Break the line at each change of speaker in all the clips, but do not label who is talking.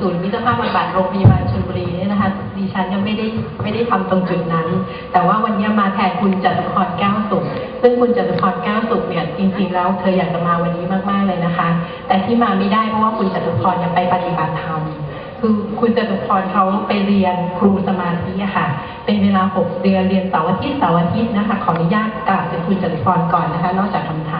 ศูนย์มิตรภาพบำบัดโรงพยาบาลชลบุรีเนี่ยนะคะดิฉันยังไม่ได้ไม่ได้ทำตรงจุดนั้น แต่ว่าวันนี้มาแทนคุณจตุพรแก้วสุข ซึ่งคุณจตุพรแก้วสุขเนี่ยจริงๆแล้วเธออยากจะมาวันนี้มากๆเลยนะคะ แต่ที่มาไม่ได้เพราะว่าคุณจตุพรยังไปปฏิบัติธรรมคือคุณจตุพรเขาไปเรียนครูสมาธิค่ะ เป็นเวลา 6 เดือนเรียนเสาร์อาทิตย์เสาร์อาทิตย์นะคะ ขออนุญาตกราบเป็นคุณจตุพรก่อนนะคะ นอกจากคำถาม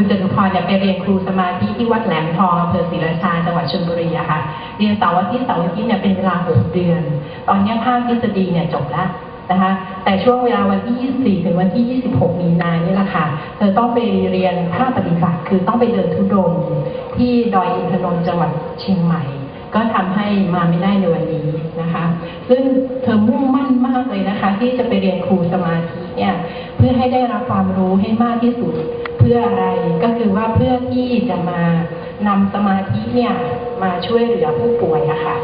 คุณจตุพรเนี่ยไปเรียนครูสมาธิที่วัดแหลมทองอำเภอศรีราชาจังหวัดชลบุรีอะค่ะ เรียนเสาร์อาทิตย์เสาร์อาทิตย์เนี่ยเป็นเวลา6เดือน ตอนนี้ภาคทฤษฎีเนี่ยจบแล้วนะคะแต่ช่วงเวลาวันที่ 24 ถึงวันที่ 26 มีนานี่แหละค่ะ เธอต้องไปเรียนภาคปฏิบัติ คือต้องไปเดินทุดงที่ดอยอินทนนท์จังหวัดเชียงใหม่ ก็ทำให้มาไม่ได้ในวันนี้นะคะ ซึ่งเธอมุ่งมั่นมากเลยนะคะ ที่จะไปเรียนครูสมาธิเนี่ย เพื่อให้ได้รับความรู้ให้มากที่สุด พื่ออะไร ก็คือว่าเพื่อที่จะมานำสมาธิเนี่ยมาช่วยเหลือผู้ป่วยอะค่ะ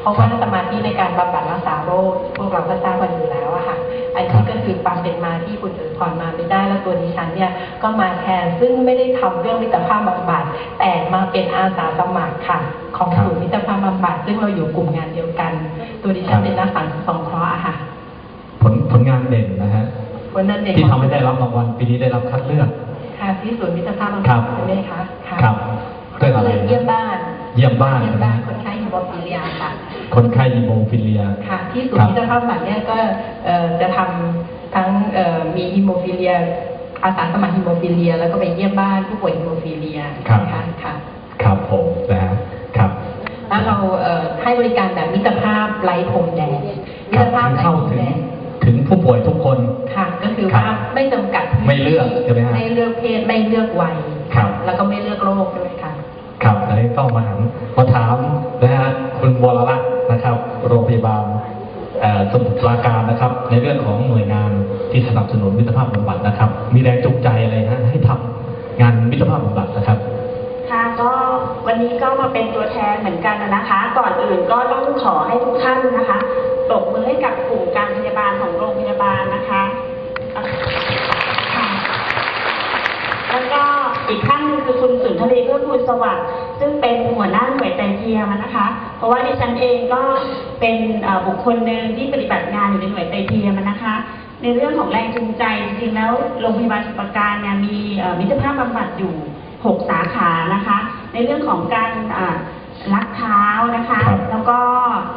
เพราะว่าสมาธิในการบำบัดรักษาโรคพวกเราก็ทราบกันอยู่แล้วอะค่ะ อันนี้ก็คือความเป็นมาที่คุณเอ๋พรมาไม่ได้แล้วตัวดิฉันเนี่ยก็มาแทนซึ่งไม่ได้ทำเรื่องมิตรภาพบำบัดแต่มาเป็นอาสาสมัครค่ะ ของ
ครับ
ศูนย์มิตรภาพบำบัดซึ่งเราอยู่กลุ่มงานเดียวกัน ตัวดิฉันเป็นนักสังสงเคราะห์อะค่ะ
ผลผลงานเด่นนะฮะ
วันนั้นเด็ก
ที่ทำให้ได้รับรางวัลปีนี้ได้รับคัดเลือก
ค่ะที่ศูนย์มิตรภาพบำ
ครั
บัด
บ
ใช่ไหมคะะ
ครับเรื่องอะไร
เยี่ยมบ้าน
เยี่ยมบ้าน
เยี่ยมบ้านคนไข้ฮิโมฟิเลียค่ะ
คนไข้ฮีโมฟิเลีย
ค่ะ ที่ศูนย์มิตรภาพบำบัดเนี่ยก็เอ่อจะทำทั้งเอ่อมีฮิโมฟิเลียอาสาสมัครฮิโมฟิเลีย แล้วก็ไปเยี่ยมบ้านผู้ป่วยฮิโมฟิเลีย
ครับ
นะคะค่ะ
ครับผมนะฮะครับ
แล้วเราเอ่อให้บริการแบบมิตรภาพไร้พรมแดนมิ
ค
ต
รับ
รภาพไร้
เข้า
พรม
ถึง
แดน
ถึงผู้ป่วยทุกคน
ค่ะก็ คือ
ครับ
ว่าไม่จำกัดพื้น
ไม่เลือกใช่ไหมฮะ
ไม่เลือกเพศไม่เลือกวัย
ครับ
แล้วก็ไม่เลือกโรคด้วยค่ะ
ครับอันนี้ต้องมาถามมาถามนะฮะคุณวรรัตน์นะครับ โรงพยาบาลเอ่อสมุทรปราการนะครับ ในเรื่องของหน่วยงานที่สนับสนุนมิตรภาพบำบัดนะครับ มีแรงจูงใจอะไรฮะให้ทำงานมิตรภาพบำบัดนะครับ
ค่ะก็วันนี้ก็มาเป็นตัวแทนเหมือนกันนะคะ ก่อนอื่นก็ต้องขอให้ทุกท่านนะคะปรบมือให้กับกลุ่มการพยาบาลของโรงพยาบาลนะคะอะค่ะแล้วก็อีกท่านหนึง คือคุณสุนทรีเพื่อคูณสวัสดิ์ซึ่งเป็นหัวหน้าหน่วยไตรเทียมนะคะ เพราะว่าดิฉันเองก็เป็นเอ่อบุคคลหนึ่งที่ปฏิบัติงานอยู่ในหน่วยไตรเทียมนะคะ ในเรื่องของแรงจูงใจจริงๆแล้วโรงพยาบาลสมุทรปราการเนี่ยมีเอ่อมิตรภาพบำบัดอยู่ 6 สาขานะคะ ในเรื่องของการอ่ารักเท้านะคะ
ครับ
แล้วก็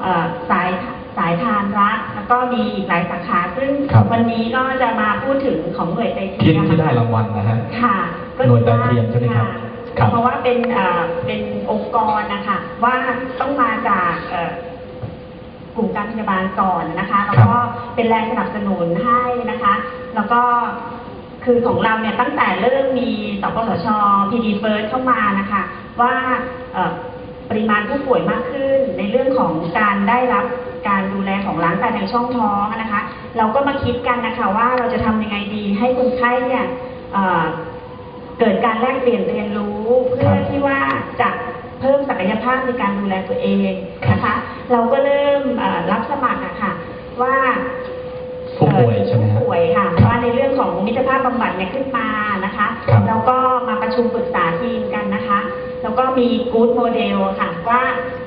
เอ่อสายสายทานรักแล้วก็มีอีกหลายสาขา ซึ่ง
ครับ
วันนี้ก็จะมาพูดถึงของหน่วยไตรเที
ที่
ยม
ที่ได้รางวัลนะฮะ
ค่ะก็
หน่วยไตรเทียมใช่ไหมครับะครับ
เพราะว่าเป็นเอ่อเป็นองค์กรนะคะว่าต้องมาจากเอ่อกลุ่มการพยาบาลก่อนนะคะแล้วก็เป็นแรงสนับสนุนให้นะคะ แล้วก็คือของเราเนี่ยตั้งแต่เริ่มมีสปสช PD First เข้ามานะคะว่าเอ่อปริมาณผู้ป่วยมากขึ้น ในเรื่องของการได้รับการดูแลของล้างไตในช่องท้องนะคะ เราก็มาคิดกันนะคะว่าเราจะทำยังไงดีให้คนไข้เนี่ยเอ่อเกิดการแลกเปลี่ยนเรียนรู้ เพื่อที่ว่าจะเพิ่มศักยภาพในการดูแลตัวเองนะคะ เราก็เริ่มเอ่อรับสมัครอะค่ะว่า
ผู้ป่วยใช่ไหมฮะ
ผู้ป่วยค่ะ
ครับ
ว่าในเรื่องของมิตรภาพบำบัดเนี่ยขึ้นมานะคะ
ครับ
แล้วก็มาประชุมปรึกษาทีมกันนะคะ แล้วก็มีกู๊ดโมเดลค่ะว่า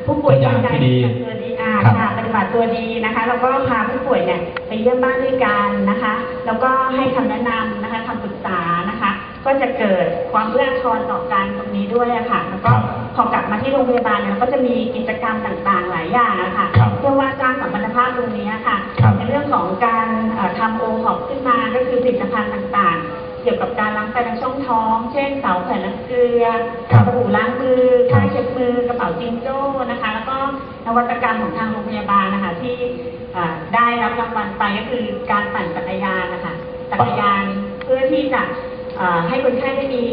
ผู้ป่วย
ตัวอย่างที่ดี
ปฏิบัติตัวดีอ่า
ครับ
ค่ะปฏิบัติตัวดีนะคะ แล้วก็พาผู้ป่วยเนี่ยไปเยี่ยมบ้านด้วยกันนะคะ แล้วก็ให้คำแนะนำนะคะคำปรึกษานะคะ ก็จะเกิดความเอื้ออาทอนต่อกันตรงนี้ ด้วยอะค่ะ แล้วก็
ครับ
พอกลับมาที่โรงพยาบาลเนี่ยเราก็จะมีกิจกรรมต่างๆ หลายอย่างอะค่ะ
ครับ
เพื่อว่าสร้างสัมพันธภาพตรงนี้ค่ะ
ครับ
ในเรื่องของการเอ่อทำโอท็อปขึ้นมา ก็คือผลิตภัณฑ์ต่างๆ เกี่ยวกับการล้างไตในช่องท้อง เช่นเสาแผ่นน้ำเกลือ
ครับ
สบู่ล้างมือ
ครับ
ผ้าเช็ดมือกระเป๋าจิงโจ้นะคะ แล้วก็นวัตกรรมของทางโรงพยาบาลนะคะที่เอ่อได้รับรางวัลไปก็คือการปั่นจักรยานนะคะจักรยานเพื่อที่จะเอ่อให้คนไข้ได้มี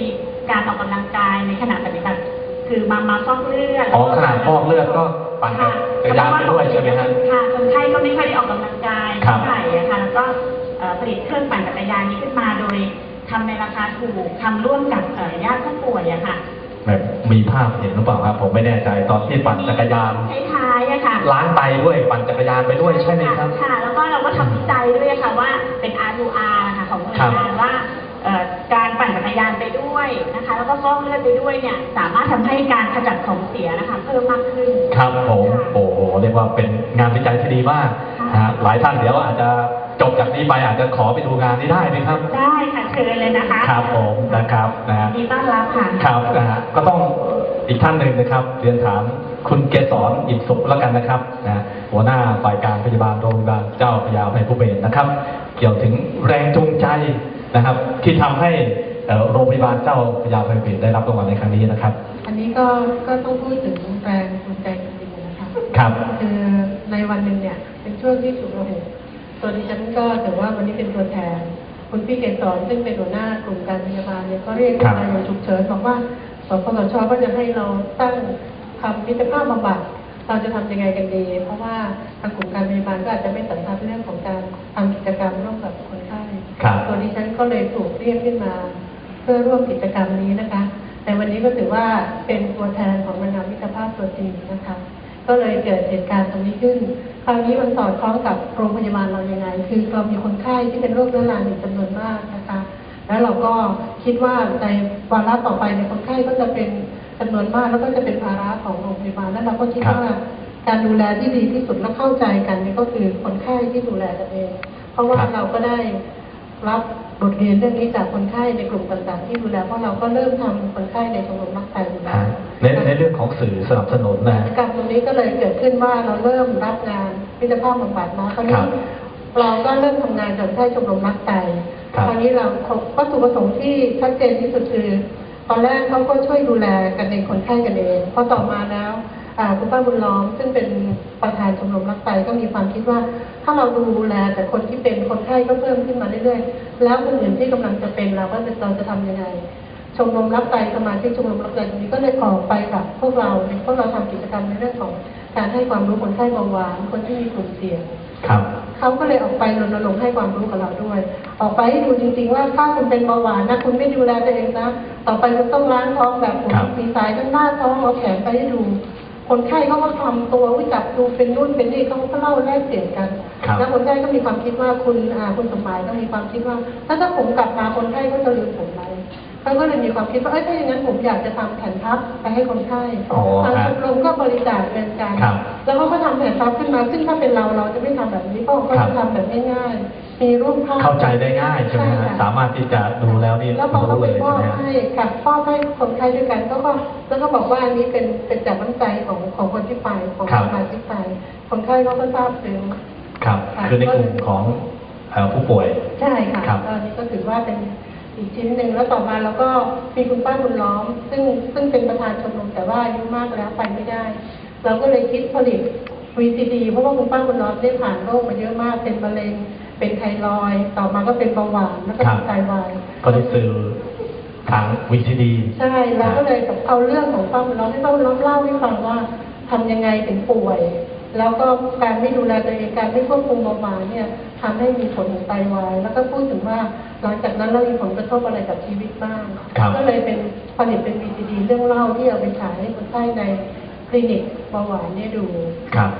การออกกำลังกายในขณะปฏิบัติคือมามาฟอกเลือด
อ๋อขนาดฟอกเลือดก็ปั่นจักรยานไปด้วยใช่ไหมฮะ
ค่ะคนไข้ก็ไม่ค่อยได้ออกกำลังกาย
ครับ
เท่าไหร่อะค่ะแล้วก็เอ่อผลิตเครื่องปั่นจักรยานนี้ขึ้นมาโดยทำในราคาถูกทำร่วมกับเอ่อญาติผู้ป่วยอะค่ะ
แบบมีภาพเห็นหรือเปล่าครับ ผมไม่แน่ใจตอนที่ปั่นจักรยาน
ท้ายๆอะค่ะ
ล้างไตด้วยปั่นจักรยานไปด้วยใช่ไหมครับ
ค่ะ แล้วก็เราก็ทำวิจัยด้วยค่ะว่าเป็น R2R ค่ะของหน่วย
ครับ
งานว่าเอ่อการปั่นจักร ยานไปด้วยนะคะ แล้วก็ฟอกเลือดไปด้วยเนี่ย สามารถทำให้การขจัดของเสียนะคะเพิ่มมากขึ้น
ครับผมโอ้โหเรียกว่าเป็นงานวิจัยที่ดีมากนะฮะหลายท่านเดี๋ยวอาจจะจบจากนี้ไปอาจจะขอไปดูงานนี้ได้ไหมครับ
ได้ค่ะเชิญเลยนะคะ
ครับผมนะครับนะฮะ
ยินดีต้อนรับค่ะ
ครับนะฮะก็ต้องอีกท่านหนึ่งนะครับ เรียนถามคุณเกษรอิ่มสุขแล้วกันนะครับนะฮะหัวหน้าฝ่ายการพยาบาลโรงพยาบาลเจ้าพระยาอภัยภูเบศรนะครับ เกี่ยวถึงแรงจูงใจนะครับ ที่ทำให้เอ่อ โรงพยาบาลเจ้าพระยาอภัยภูเบศรได้รับรางวัลในครั้งนี้นะครับ
อันนี้ก็ก็ต้องพูดถึงแรงจูงใจจริงๆนะคะ
ครับ
คือในวันหนึ่งเนี่ยเป็นช่วงที่ฉุกระหุกตัวดิฉันก็ถือว่าวันนี้เป็นตัวแทน คุณพี่เกศรซึ่งเป็นหัวหน้ากลุ่มการพยาบาลเนี่ยก็เรียก
ครับ
มาอย่างฉุกเฉินบอกว่าสปสชก็จะให้เราตั้งทำมิตรภาพบำบัดเราจะทำยังไงกันดี เพราะว่าทางกลุ่มการพยาบาลก็อาจจะไม่สันทัดเรื่องของการทำกิจกรรมร่วมกับคนไข้
ครับ
ตัวดิฉันก็เลยถูกเรียกขึ้นมาเพื่อร่วมกิจกรรมนี้นะคะ แต่วันนี้ก็ถือว่าเป็นตัวแทนของบรรดามิตรภาพตัวจริงนะคะ ก็เลยเกิดเหตุการณ์ตรงนี้ขึ้น คราวนี้มันสอดคล้องกับโรงพยาบาลเรายังไง คือเรามีคนไข้ที่เป็นโรคเรื้อรังอยู่จำนวนมากนะคะ แล้วเราก็คิดว่าในวาระต่อไปในยคนไข้ก็จะเป็นจำนวนมากแล้วก็จะเป็นภาระของโรงพยาบาลแล้วเราก็คิด
ครับ
ว่าการดูแลที่ดีที่สุดและเข้าใจกันนี่ก็คือคนไข้ที่ดูแลกันเอง เพราะว่า
ครับ
เราก็ได้รับ บทเรียนเรื่องนี้จากคนไข้ในกลุ่มต่างๆที่ดูแลเพราะเราก็เริ่มทำคนไข้ในชมรมรักไตอยู่แล้ว
ในในเรื่องของสื่อสนับสนุนนะฮะ
กิจกรรมตรงนี้ก็เลยเกิดขึ้นว่าเราเริ่มรับงานพิพิธภาพบำบัดมาคราว
ครั
นี้
บ
เราก็เริ่มทำงานกับค่ายชมรมรักไต
ครับ
คราวนี้เราวัตถุประสงค์ที่ชัดเจนที่สุดคือ ตอนแรกเขาก็ช่วยดูแลกันเองคนไข้กันเองพอต่อมาแล้วอ่าคุณป้าบุญล้อมซึ่งเป็นประธานชมรมรักไตก็มีความคิดว่า ถ้าเราดูแลแต่คนที่เป็นคนไข้ก็เพิ่มขึ้นมาเรื่อยๆ แล้วคนอื่นที่กำลังจะเป็นเราก็จะเราจะทำยังไง ชมรมรับไตสมาชิกชมรมรับไตตรงนี้ก็เลยออกไปกับพวกเราพวกเราทำกิจกรรมในเรื่องของการให้ความรู้คนไข้เบาหวานคนที่มีกลุ่มเสี่ยง
ครับ
เขาก็เลยออกไปรณรงค์ให้ความรู้กับเราด้วย ออกไปให้ดูจริงๆว่าถ้าคุณเป็นเบาหวานนะคุณไม่ดูแลตัวเองนะ ต่อไปคุณต้องล้างท้องแบบผม
ครับ
มีสายทั้งหน้าท้องเอาแขนไปให้ดู คนไข้เขาก็ทำตัววิจับดูเป็นนู่นเป็นนี่เขาก็เล่าแลกเปลี่ยนกัน
ครับ
แล้วคนไข้ก็มีความคิดว่าคุณอ่าคุณสมหมายก็มีความคิดว่าถ้าถ้าผมกลับมาคนไข้ก็จะลืมผมไหมเขาก็เลยมีความคิดว่าเอ้ยถ้าอย่างนั้นผมอยากจะทำแผ่นพับไปให้คนไข้
อ๋อ
ทาง
ค
ช
รับ
มรมก็บริจาคเป็นการ
ครับ
แล้วเขาก็ทำแผ่นพับขึ้นมา ซึ่งถ้าเป็นเราเราจะไม่ทำแบบนี้เพราะเขา
ครับ
จะทำแบบง่ายๆ มีรูปภาพ
เข้าใจได้ง่ายใช่ไหมฮะ
ค่ะ
สามารถที่จะดูแล้วนี่
แล้วพอเขา
รู้
ไป
เลย
มอบ
ใช่ไหมฮะ
ให้กับมอบให้คนไข้ด้วยกันก็ก็แล้วก็บอกว่าอันนี้เป็นเป็นจากน้ำใจของของคนที่ไปของ
ครับ
สมาชิกไปคนไข้เขาก็ทราบซึ้ง
ครับ
ค่ะ
คือในกลุ่มของเอ่อผู้ป่วย
ใช่ค่ะ
ครับ
ก็อันนี้ก็ถือว่าเป็นอีกชิ้นหนึ่งแล้วต่อมาเราก็มีคุณป้าบุญล้อม ซึ่งซึ่งเป็นประธานชมรมแต่ว่าอายุมากแล้วไปไม่ได้ เราก็เลยคิดผลิต VCD เพราะว่าคุณป้าบุญล้อมได้ผ่านโรคมาเยอะมากเป็นมะเร็ง เป็นไทรอยด์ต่อมาก็เป็นเบาหวานแล้วก็
ครั
เป็
บ
นไตวาย
ก็ได้สื่อทางวิธีดี
ใช่เราก็เลยแบบเอาเรื่องของป้าบุญล้อมให้ป้าบุญล้อมเล่าให้ฟังว่าทำยังไงถึงป่วย แล้วก็การไม่ดูแลตัวเองการไม่ควบคุมเบาหวานเนี่ยทำให้มีผลถึงไตวาย แล้วก็พูดถึงว่าหลังจากนั้นเรามีผลกระทบอะไรกับชีวิตบ้าง
ครับ
ก็เลยเป็นผลิตเป็น VCD เรื่องเล่าที่เอาไปฉายให้คนไข้ในคลินิกเบาหวานเนี่ยดู
ครับ